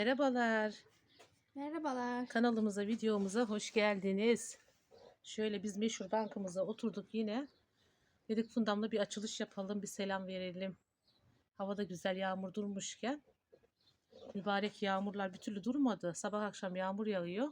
Merhabalar. Merhabalar. Kanalımıza, videomuza hoş geldiniz. Şöyle biz meşhur bankamıza oturduk yine. Dedik Fundam'la bir açılış yapalım, bir selam verelim. Havada güzel yağmur durmuşken. Mübarek yağmurlar bir türlü durmadı. Sabah akşam yağmur yağıyor.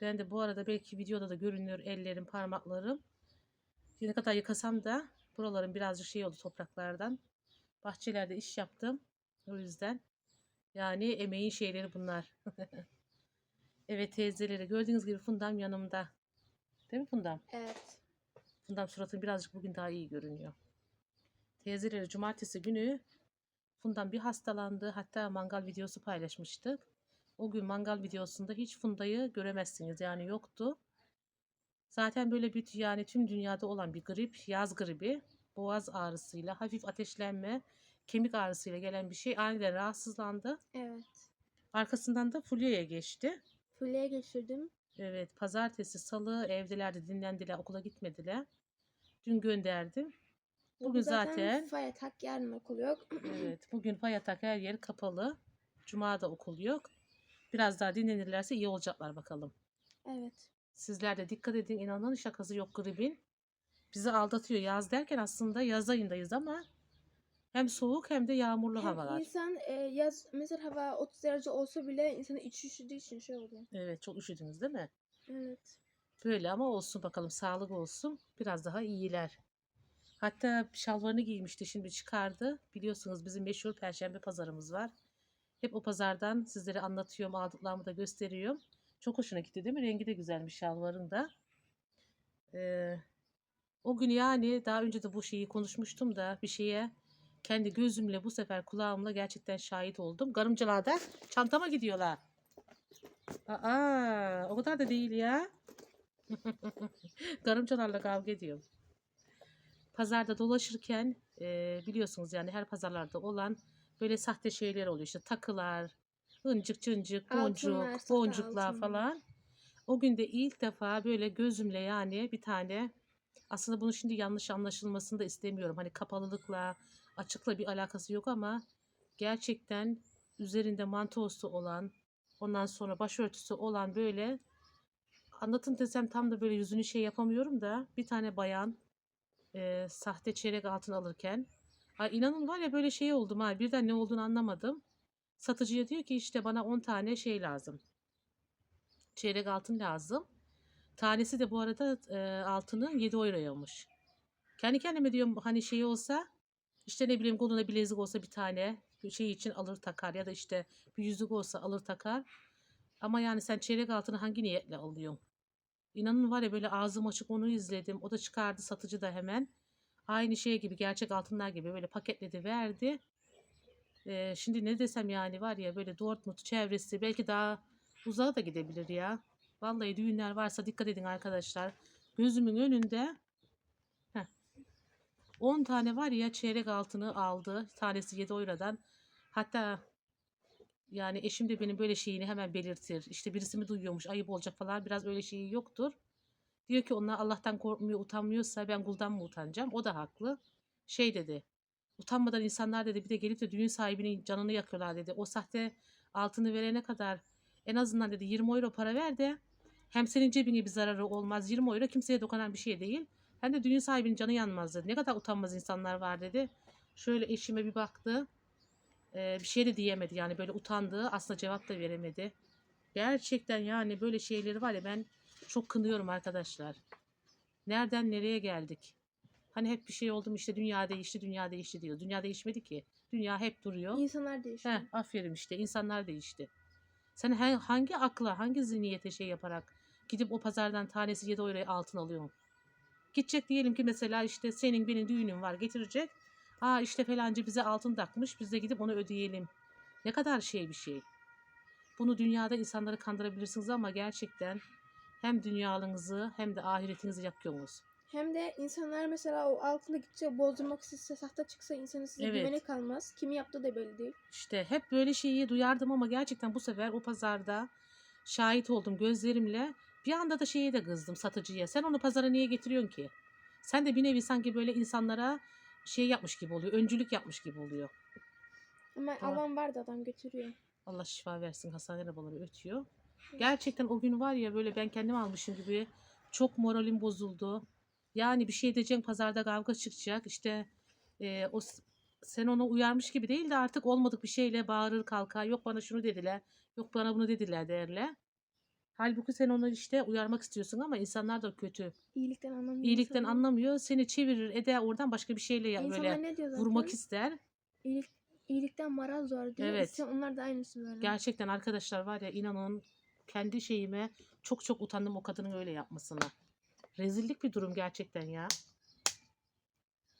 Ben de bu arada belki videoda da görünüyor ellerim, parmaklarım. Ne kadar yıkasam da buralarım birazcık şey oldu topraklardan. Bahçelerde iş yaptım. O yüzden yani emeğin şeyleri bunlar. evet teyzeleri gördüğünüz gibi Fundam yanımda. Değil mi Fundam? Evet. Fundam suratın birazcık bugün daha iyi görünüyor. Teyzeleri cumartesi günü Fundam bir hastalandı. Hatta mangal videosu paylaşmıştık. O gün mangal videosunda hiç Funda'yı göremezsiniz. Yani yoktu. Zaten böyle bir yani tüm dünyada olan bir grip, yaz gribi, boğaz ağrısıyla, hafif ateşlenme, kemik ağrısıyla gelen bir şey aniden rahatsızlandı. Evet. Arkasından da Fulya'ya geçti. Fulya'ya geçirdim. Evet, pazartesi, salı evdelerdi, dinlendiler, okula gitmediler. Dün gönderdim. Bugün zaten Fay atak yarın okul yok. evet, bugün fay atak her yer kapalı. Cuma'da okul yok. Biraz daha dinlenirlerse iyi olacaklar bakalım. evet. Sizler de dikkat edin. İnanın şakası yok gribin. Bizi aldatıyor. Yaz derken aslında yaz ayındayız ama hem soğuk hem de yağmurlu Hem havalar. insan e, yaz mesela hava 30 derece olsa bile insanın içi üşüdüğü için şey oluyor. Evet, çok üşüdünüz değil mi? Evet. Böyle ama olsun bakalım sağlık olsun. Biraz daha iyiler. Hatta şalvarını giymişti şimdi çıkardı. Biliyorsunuz bizim meşhur perşembe pazarımız var. Hep o pazardan sizlere anlatıyorum aldıklarımı da gösteriyorum. Çok hoşuna gitti değil mi? Rengi de güzelmiş şalvarın da. Ee, o gün yani daha önce de bu şeyi konuşmuştum da bir şeye kendi gözümle bu sefer kulağımla gerçekten şahit oldum. Garımcılar da çantama gidiyorlar. Aa, o kadar da değil ya. Garımcılarla kavga ediyorum. Pazarda dolaşırken e, biliyorsunuz yani her pazarlarda olan böyle sahte şeyler oluyor. İşte takılar, ıncık cıncık, boncuk, Altınlar, boncuklar altınlar. falan. O gün de ilk defa böyle gözümle yani bir tane aslında bunu şimdi yanlış anlaşılmasını da istemiyorum. Hani kapalılıkla, açıkla bir alakası yok ama gerçekten üzerinde mantosu olan, ondan sonra başörtüsü olan böyle anlatın desem tam da böyle yüzünü şey yapamıyorum da bir tane bayan e, sahte çeyrek altın alırken ay inanın var ya böyle şey oldum ha birden ne olduğunu anlamadım. Satıcıya diyor ki işte bana 10 tane şey lazım. Çeyrek altın lazım. Tanesi de bu arada e, altını 7 euroymuş. Kendi kendime diyorum hani şey olsa işte ne bileyim koluna bilezik olsa bir tane şey için alır takar ya da işte bir yüzük olsa alır takar. Ama yani sen çeyrek altını hangi niyetle alıyorsun? İnanın var ya böyle ağzım açık onu izledim. O da çıkardı satıcı da hemen. Aynı şey gibi gerçek altınlar gibi böyle paketledi verdi. Ee, şimdi ne desem yani var ya böyle Dortmund çevresi belki daha uzağa da gidebilir ya. Vallahi düğünler varsa dikkat edin arkadaşlar. Gözümün önünde heh, 10 tane var ya çeyrek altını aldı. Tanesi 7 eurodan. Hatta yani eşim de benim böyle şeyini hemen belirtir. İşte birisi mi duyuyormuş ayıp olacak falan biraz öyle şeyi yoktur. Diyor ki onlar Allah'tan korkmuyor utanmıyorsa ben kuldan mı utanacağım? O da haklı. Şey dedi. Utanmadan insanlar dedi bir de gelip de düğün sahibinin canını yakıyorlar dedi. O sahte altını verene kadar en azından dedi 20 euro para ver de hem senin cebine bir zararı olmaz. 20 euro kimseye dokunan bir şey değil. Hem de düğün sahibinin canı yanmaz dedi. Ne kadar utanmaz insanlar var dedi. Şöyle eşime bir baktı. Ee, bir şey de diyemedi yani böyle utandı. Aslında cevap da veremedi. Gerçekten yani böyle şeyleri var ya ben çok kınıyorum arkadaşlar. Nereden nereye geldik? Hani hep bir şey oldu mu işte dünya değişti, dünya değişti diyor. Dünya değişmedi ki. Dünya hep duruyor. İnsanlar değişiyor. Heh, aferin işte insanlar değişti. Sen hangi akla, hangi zihniyete şey yaparak gidip o pazardan tanesi 7 euroya altın alıyorsun? Gidecek diyelim ki mesela işte senin benim düğünün var getirecek. Aa işte falanca bize altın takmış biz de gidip onu ödeyelim. Ne kadar şey bir şey. Bunu dünyada insanları kandırabilirsiniz ama gerçekten hem dünyalığınızı hem de ahiretinizi yakıyorsunuz. Hem de insanlar mesela o altını gidecek bozdurmak istese sahte çıksa insanın size Evet. güveni kalmaz. Kimi yaptığı da belli değil. İşte hep böyle şeyi duyardım ama gerçekten bu sefer o pazarda şahit oldum gözlerimle. Bir anda da şeye de kızdım satıcıya. Sen onu pazara niye getiriyorsun ki? Sen de bir nevi sanki böyle insanlara şey yapmış gibi oluyor. Öncülük yapmış gibi oluyor. Ama Tamam. alan vardı adam götürüyor. Allah şifa versin hastane arabaları ötüyor. Gerçekten o gün var ya böyle ben kendim almışım gibi çok moralim bozuldu. Yani bir şey diyeceğim pazarda kavga çıkacak işte e, o sen onu uyarmış gibi değil de artık olmadık bir şeyle bağırır kalkar. Yok bana şunu dediler, yok bana bunu dediler derler. Halbuki sen onu işte uyarmak istiyorsun ama insanlar da kötü. İyilikten anlamıyor. İyilikten anlamıyor. Seni çevirir eder oradan başka bir şeyle ya İnsanlar böyle ne diyor zaten? vurmak ister. İyilik, iyilikten maraz var diyor. Evet. İşte onlar da aynısı böyle. Gerçekten arkadaşlar var ya inanın kendi şeyime çok çok utandım o kadının öyle yapmasına. Rezillik bir durum gerçekten ya.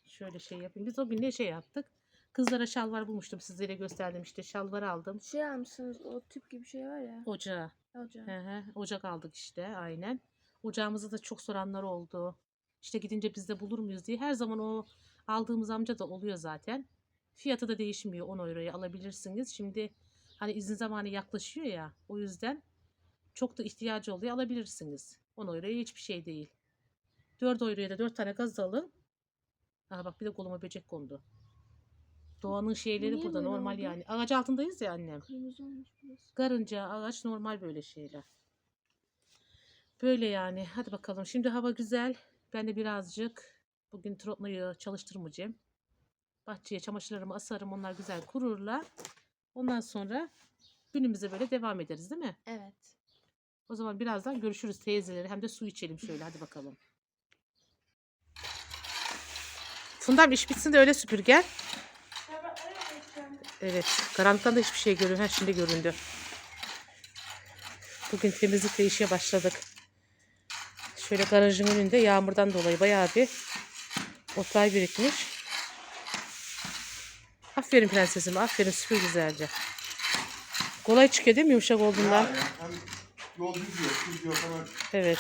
Şöyle şey yapayım. Biz o gün ne şey yaptık? Kızlara şalvar bulmuştum sizlere gösterdim işte şalvar aldım. Şey almışsınız o tüp gibi şey var ya. Ocağa. Hocam. He he, ocak aldık işte aynen. Ocağımızı da çok soranlar oldu. İşte gidince biz de bulur muyuz diye. Her zaman o aldığımız amca da oluyor zaten. Fiyatı da değişmiyor 10 euroya alabilirsiniz. Şimdi hani izin zamanı yaklaşıyor ya o yüzden çok da ihtiyacı oluyor alabilirsiniz. 10 euroya hiçbir şey değil. 4 euroya da 4 tane gaz alın. Aha bak bir de koluma böcek kondu. Doğanın şeyleri niye burada böyle normal oldu? yani. Ağaç altındayız ya annem. Kırmızı olmuş. Karınca, ağaç normal böyle şeyler. Böyle yani. Hadi bakalım. Şimdi hava güzel. Ben de birazcık bugün trotmayı çalıştırmayacağım. Bahçeye çamaşırlarımı asarım. Onlar güzel kururlar. Ondan sonra günümüze böyle devam ederiz değil mi? Evet. O zaman birazdan görüşürüz teyzeleri. Hem de su içelim şöyle. Hadi bakalım. Fundam iş bitsin de öyle süpür gel. Evet. Karanlıktan da hiçbir şey görünüyor. Ha, şimdi göründü. Bugün temizlikle işe başladık. Şöyle garajın önünde yağmurdan dolayı bayağı bir otlar birikmiş. Aferin prensesim. Aferin süpür güzelce. Kolay çıkıyor değil mi yumuşak olduğundan? Yol düz yok, düz yok hemen Evet.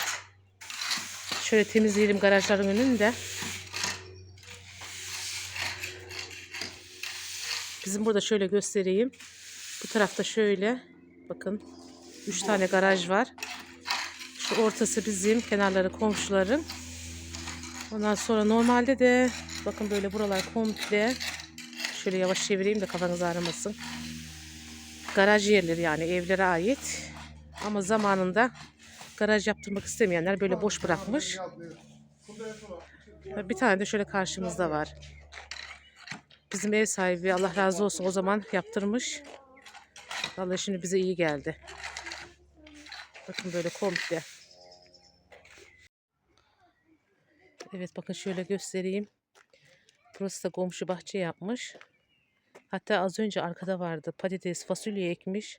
Şöyle temizleyelim garajların önünü de. Bizim burada şöyle göstereyim. Bu tarafta şöyle bakın. Üç tane garaj var. Şu ortası bizim, kenarları komşuların. Ondan sonra normalde de bakın böyle buralar komple şöyle yavaş çevireyim de kafanız ağrımasın. Garaj yerleri yani evlere ait. Ama zamanında garaj yaptırmak istemeyenler böyle boş bırakmış. Bir tane de şöyle karşımızda var. Bizim ev sahibi Allah razı olsun o zaman yaptırmış. Vallahi şimdi bize iyi geldi. Bakın böyle komple. Evet bakın şöyle göstereyim. Burası da komşu bahçe yapmış. Hatta az önce arkada vardı. Patates, fasulye ekmiş.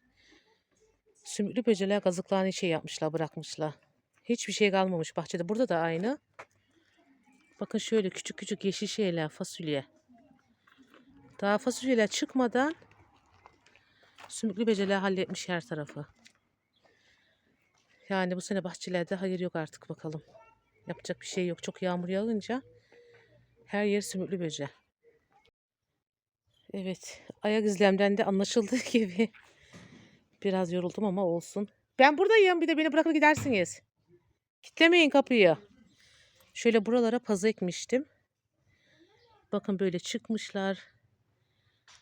Sümüklü böceler kazıklarını şey yapmışlar, bırakmışlar. Hiçbir şey kalmamış bahçede. Burada da aynı. Bakın şöyle küçük küçük yeşil şeyler, fasulye. Daha fasulyeler çıkmadan sümüklü böceler halletmiş her tarafı. Yani bu sene bahçelerde hayır yok artık bakalım. Yapacak bir şey yok. Çok yağmur yağınca her yer sümüklü böce. Evet, ayak izlemden de anlaşıldığı gibi biraz yoruldum ama olsun. Ben buradayım. Bir de beni bırakır gidersiniz. Kitlemeyin kapıyı. Şöyle buralara pazı ekmiştim. Bakın böyle çıkmışlar.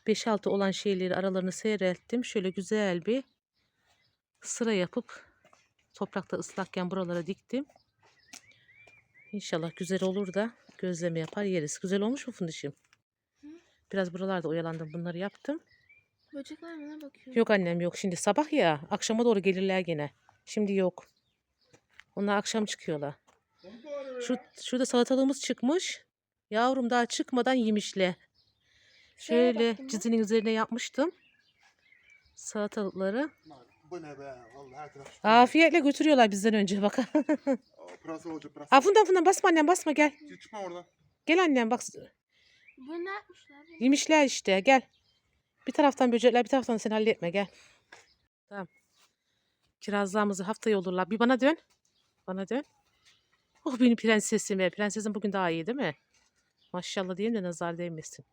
5-6 olan şeyleri aralarını seyrelttim. Şöyle güzel bir sıra yapıp toprakta ıslakken buralara diktim. İnşallah güzel olur da gözleme yapar yeriz. Güzel olmuş mu fındışım? Biraz buralarda oyalandım. Bunları yaptım. Böcek var mı bakıyor? Yok annem yok. Şimdi sabah ya. Akşama doğru gelirler gene. Şimdi yok. Onlar akşam çıkıyorlar. Şu, şurada salatalığımız çıkmış. Yavrum daha çıkmadan yemişle. Şöyle cizinin üzerine yapmıştım. Salatalıkları. Bu ne be? Vallahi her taraf. Afiyetle götürüyorlar bizden önce bak. Pırasa olacak pırasa. Ha fundan basma annem basma gel. Çıkma oradan. Gel annem bak. Bu ne yapmışlar? Yemişler işte gel. Bir taraftan böcekler bir taraftan sen halletme gel. Tamam. Kirazlarımızı haftaya olurlar. Bir bana dön. Bana dön. Oh benim prensesim be. Prensesim bugün daha iyi değil mi? Maşallah diyeyim de nazar değmesin.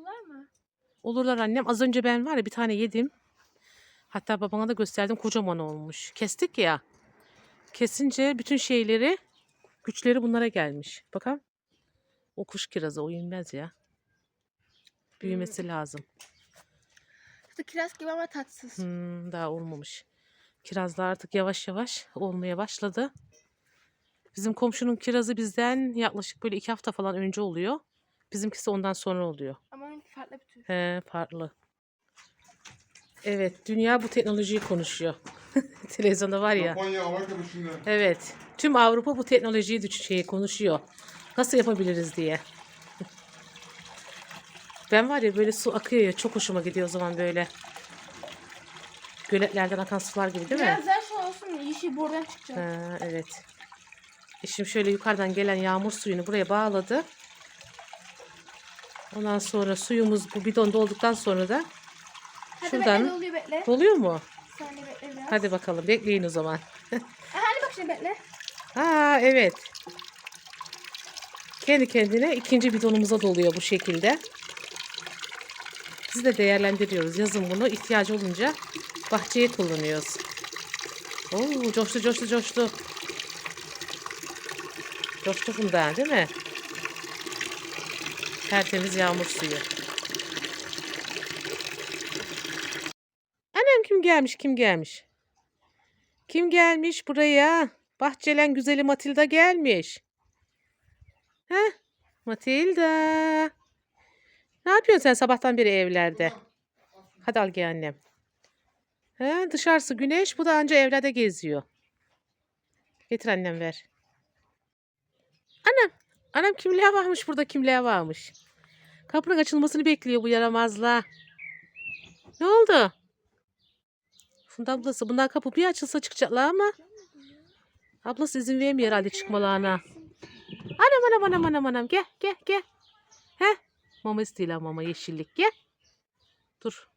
Olurlar mı? Olurlar annem. Az önce ben var ya bir tane yedim. Hatta babana da gösterdim. Kocaman olmuş. Kestik ya. Kesince bütün şeyleri güçleri bunlara gelmiş. Bakın. O kuş kirazı o yenmez ya. Büyümesi lazım. Aslı kiraz gibi ama tatsız. Hmm, daha olmamış. Kirazlar artık yavaş yavaş olmaya başladı. Bizim komşunun kirazı bizden yaklaşık böyle iki hafta falan önce oluyor. Bizimkisi ondan sonra oluyor. Ama farklı bir tür. He, farklı. Evet, dünya bu teknolojiyi konuşuyor. Televizyonda var ya. Japonya Amerika dışında. Evet, tüm Avrupa bu teknolojiyi düş- şey konuşuyor. Nasıl yapabiliriz diye. Ben var ya böyle su akıyor ya çok hoşuma gidiyor o zaman böyle. Göletlerden akan sular gibi değil mi? Biraz daha şey olsun yeşil buradan çıkacak. Ha, evet. E Şimdi şöyle yukarıdan gelen yağmur suyunu buraya bağladı. Ondan sonra suyumuz bu bidon dolduktan sonra da Hadi şuradan- bekle oluyor bekle. doluyor mu? Saniye bekle biraz. Hadi bakalım bekleyin o zaman. Ha, hadi bak şimdi bekle. Aa evet. Kendi kendine ikinci bidonumuza doluyor bu şekilde. Biz de değerlendiriyoruz. Yazın bunu ihtiyacı olunca bahçeye kullanıyoruz. Oo coştu coştu coştu. Coştu bunda değil mi? Tertemiz yağmur suyu. Annem kim gelmiş kim gelmiş? Kim gelmiş buraya? Bahçelen güzeli Matilda gelmiş. Heh, Matilda. Ne yapıyorsun sen sabahtan beri evlerde? Hadi al gel annem. He, dışarısı güneş, bu da anca evlerde geziyor. Getir annem ver. Anam, anam kimliğe varmış burada kimliğe varmış. Kapının açılmasını bekliyor bu yaramazla. Ne oldu? Funda ablası bunlar kapı bir açılsa çıkacaklar ama ablası izin vermiyor herhalde çıkmalarına. Anam anam anam anam anam gel gel gel. He? Mama istiyorlar mama yeşillik gel. Dur